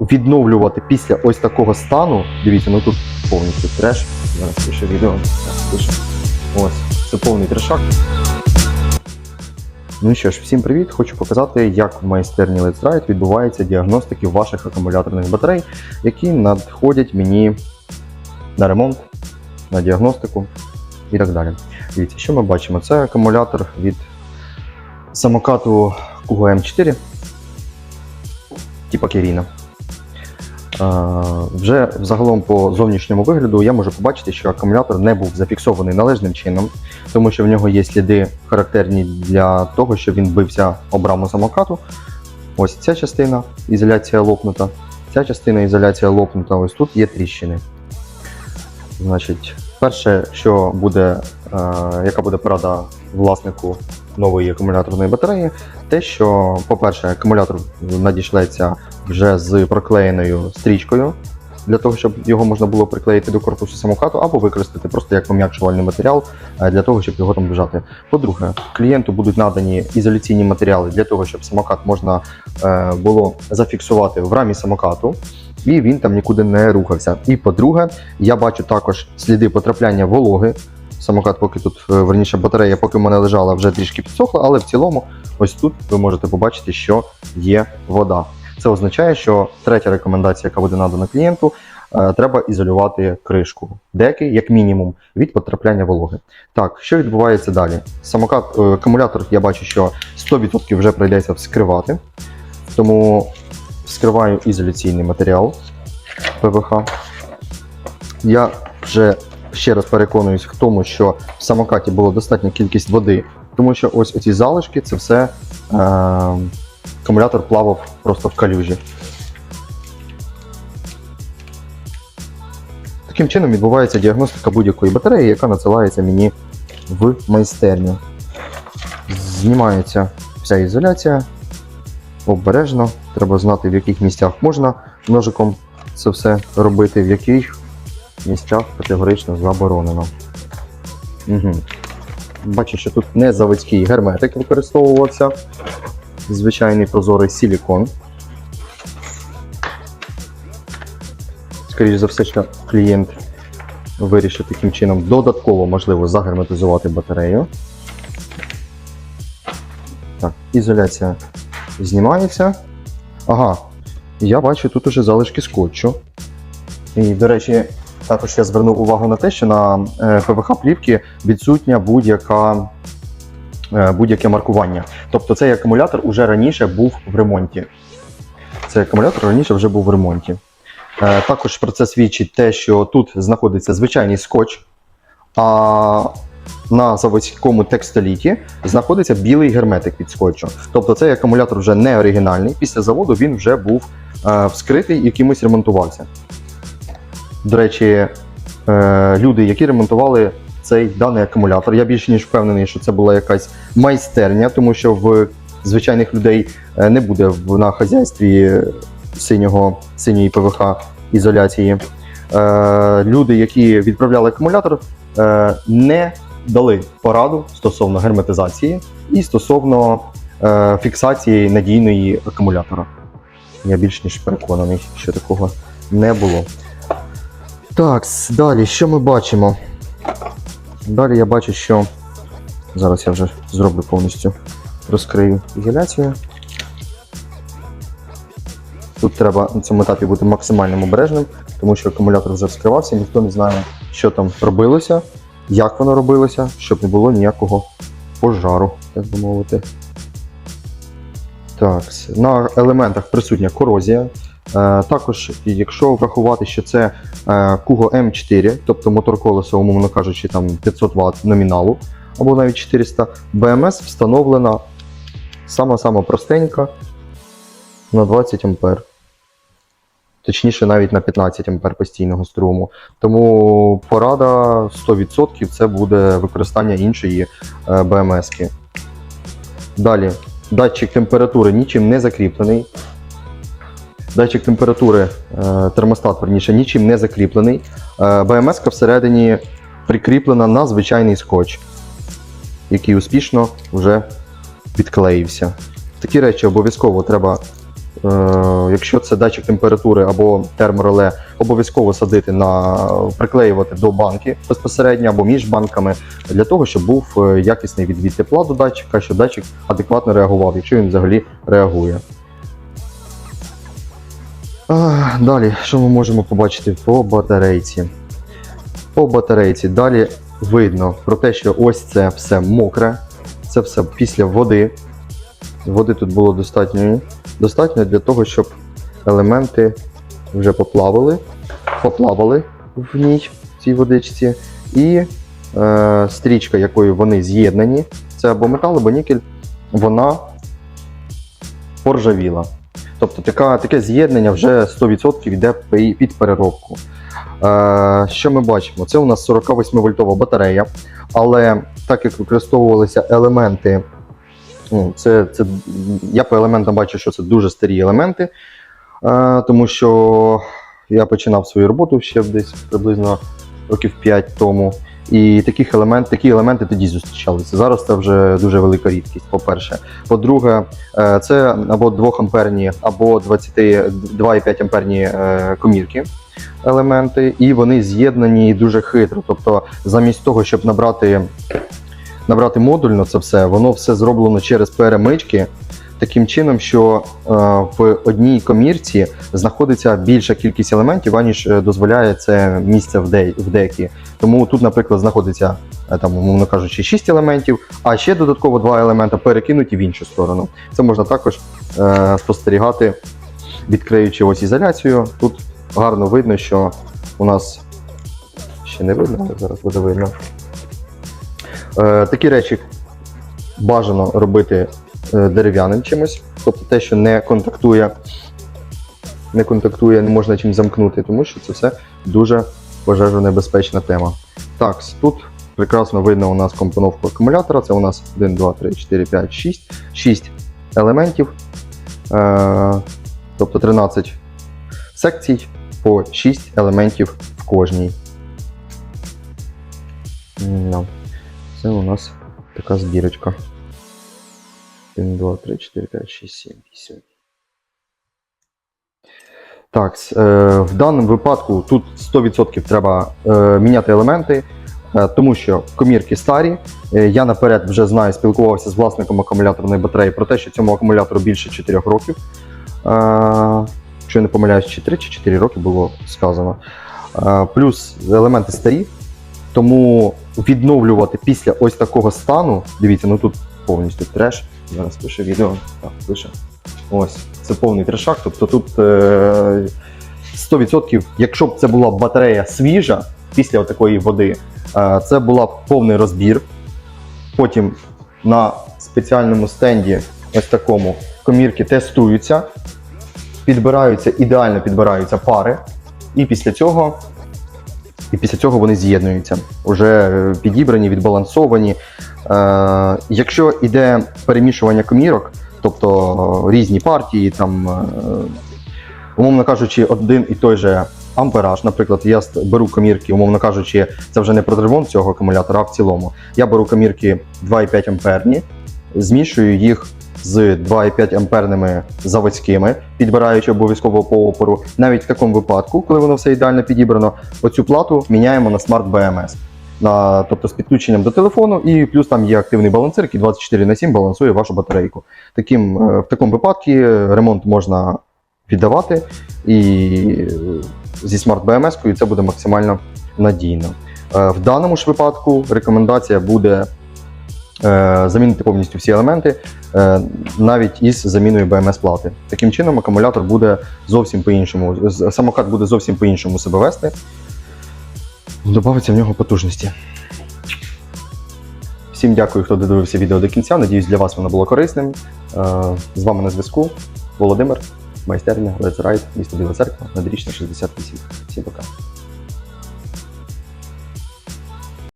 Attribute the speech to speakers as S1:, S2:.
S1: відновлювати після ось такого стану. Дивіться, ну тут повністю треш. Зараз пише відео. Пише. Ось, це повний трешак. Ну що ж, всім привіт! Хочу показати, як в майстерні Let's Ride відбувається діагностики ваших акумуляторних батарей, які надходять мені на ремонт, на діагностику і так далі. Дивіться, що ми бачимо? Це акумулятор від самокату Kugo M4, типа Керіна. Вже загалом по зовнішньому вигляду я можу побачити, що акумулятор не був зафіксований належним чином, тому що в нього є сліди характерні для того, що він бився об раму самокату. Ось ця частина ізоляція лопнута, ця частина ізоляція лопнута, ось тут є тріщини. Значить, перше, що буде, е, яка буде порада власнику нової акумуляторної батареї, те, що, по-перше, акумулятор надішлеться вже з проклеєною стрічкою, для того, щоб його можна було приклеїти до корпусу самокату, або використати просто як пом'якшувальний матеріал е, для того, щоб його там держати. По-друге, клієнту будуть надані ізоляційні матеріали для того, щоб самокат можна е, було зафіксувати в рамі самокату. І він там нікуди не рухався. І по-друге, я бачу також сліди потрапляння вологи. Самокат, поки тут е, верніше батарея, поки в мене лежала, вже трішки підсохла, але в цілому, ось тут ви можете побачити, що є вода. Це означає, що третя рекомендація, яка буде надана клієнту, е, треба ізолювати кришку деки, як мінімум, від потрапляння вологи. Так, що відбувається далі? Самокат, е, акумулятор, я бачу, що 100% вже прийдеться вскривати, тому вскриваю ізоляційний матеріал ПВХ. Я вже ще раз переконуюсь в тому, що в самокаті була достатня кількість води, тому що ось оці залишки це все е, акумулятор плавав просто в калюжі. Таким чином відбувається діагностика будь-якої батареї, яка надсилається мені в майстерню. Знімається вся ізоляція обережно. Треба знати, в яких місцях можна ножиком це все робити, в яких місцях категорично заборонено. Угу. Бачу, що тут не заводський герметик використовувався. Звичайний прозорий силікон. Скоріше за все, що клієнт вирішив таким чином додатково можливо загерметизувати батарею. Так, ізоляція знімається. Ага, я бачу тут уже залишки скотчу. І, до речі, також я звернув увагу на те, що на е, ПВХ плівки відсутня будь-яка. е, Будь-яке маркування. Тобто цей акумулятор уже раніше був в ремонті. Цей акумулятор раніше вже був в ремонті. Е, Також про це свідчить те, що тут знаходиться звичайний скотч, а на заводському текстоліті знаходиться білий герметик від скотчу. Тобто цей акумулятор вже не оригінальний. Після заводу він вже був вскритий і кимось ремонтувався. До речі, е, люди, які ремонтували цей даний акумулятор, я більше ніж впевнений, що це була якась майстерня, тому що в звичайних людей е, не буде на хазяйстві синього, синьої ПВХ ізоляції. Е, люди, які відправляли акумулятор, не дали пораду стосовно герметизації і стосовно фіксації надійної акумулятора. Я більш ніж переконаний, що такого не було. Так, далі, що ми бачимо? Далі я бачу, що. Зараз я вже зроблю повністю розкрию ізоляцію. Тут треба на цьому етапі бути максимально обережним, тому що акумулятор вже вскривався, ніхто не знає, що там робилося, як воно робилося, щоб не було ніякого пожару, так би мовити. Так, на елементах присутня корозія. Е, також, якщо врахувати, що це е, Kugo M4, тобто мотор колеса, умовно кажучи, там 500 Вт номіналу, або навіть 400, BMS встановлена сама-сама простенька на 20 А. Точніше, навіть на 15 А постійного струму. Тому порада 100% це буде використання іншої е, BMS-ки. Далі, датчик температури нічим не закріплений. Датчик температури, е, термостат, верніше, нічим не закріплений. БМС всередині прикріплена на звичайний скотч, який успішно вже відклеївся. Такі речі обов'язково треба Е, якщо це датчик температури або термореле, обов'язково садити на приклеювати до банки безпосередньо або між банками для того, щоб був е, якісний відвід тепла до датчика, щоб датчик адекватно реагував, якщо він взагалі реагує. Далі, що ми можемо побачити по батарейці? По батарейці далі видно про те, що ось це все мокре, це все після води. Води тут було достатньо, достатньо для того, щоб елементи вже поплавали, поплавали в ній, в цій водичці. І е, стрічка, якою вони з'єднані, це або метал, або нікель, вона поржавіла. Тобто така, таке з'єднання вже 100% йде під переробку. Е, що ми бачимо? Це у нас 48 вольтова батарея, але так як використовувалися елементи, ну, це, це, я по елементам бачу, що це дуже старі елементи, е, тому що я починав свою роботу ще десь приблизно років 5 тому. І таких елемент, такі елементи тоді зустрічалися. Зараз це вже дуже велика рідкість, по-перше. По-друге, е, це або 2 амперні, або 22,5 амперні комірки елементи, і вони з'єднані дуже хитро. Тобто, замість того, щоб набрати, набрати модульно це все, воно все зроблено через перемички. Таким чином, що е, в одній комірці знаходиться більша кількість елементів, аніж е, дозволяє це місце в, декі. Тому тут, наприклад, знаходиться е, там, умовно кажучи, 6 елементів, а ще додатково два елемента перекинуті в іншу сторону. Це можна також спостерігати, відкриючи ось ізоляцію. Тут гарно видно, що у нас ще не видно, зараз буде видно. Такі речі бажано робити дерев'яним чимось, тобто те, що не контактує, не контактує, не можна чим замкнути, тому що це все дуже пожежонебезпечна тема. Так, тут прекрасно видно у нас компоновку акумулятора. Це у нас 1, 2, 3, 4, 5, 6. 6 елементів. Е, тобто 13 секцій по 6 елементів в кожній. Це у нас така збірочка. 1, 2, 3, 4, 5, 6, 7, 8. Так, е, в даному випадку тут 100% треба е, міняти елементи, е, тому що комірки старі. Я наперед вже знаю, спілкувався з власником акумуляторної батареї про те, що цьому акумулятору більше 4 років. Якщо я не помиляюсь, чи 3 чи 4 роки було сказано. Плюс елементи старі, тому відновлювати після ось такого стану, дивіться, ну тут повністю треш. Зараз пише відео. Так, пише. Ось, це повний трешак. Тобто тут е, 100%, якщо б це була батарея свіжа після такої води, е, це була б повний розбір. Потім на спеціальному стенді, ось такому, комірки тестуються, підбираються, ідеально підбираються пари, і після цього. І після цього вони з'єднуються, вже е, підібрані, відбалансовані. Е, якщо йде перемішування комірок, тобто е, різні партії, там, умовно кажучи, один і той же ампераж, наприклад, я беру комірки, умовно кажучи, це вже не про ремонт цього акумулятора, а в цілому. Я беру комірки 2,5 амперні, змішую їх з 2,5 амперними заводськими, підбираючи обов'язково по опору. Навіть в такому випадку, коли воно все ідеально підібрано, оцю плату міняємо на Smart BMS. На, тобто з підключенням до телефону, і плюс там є активний балансир, який 24 на 7 балансує вашу батарейку. Таким, е, в такому випадку ремонт можна віддавати, і е, зі Smart BMS це буде максимально надійно. Е, В даному ж випадку рекомендація буде замінити повністю всі елементи, е, навіть із заміною BMS плати. Таким чином, акумулятор буде зовсім по-іншому, самокат буде зовсім по-іншому себе вести. Добавиться в нього потужності. Всім дякую, хто додивився відео до кінця. Надіюсь, для вас воно було корисним. Е, З вами на зв'язку Володимир, майстерня Let's Ride, місто Біла Церква, надрічна 68. Всім пока.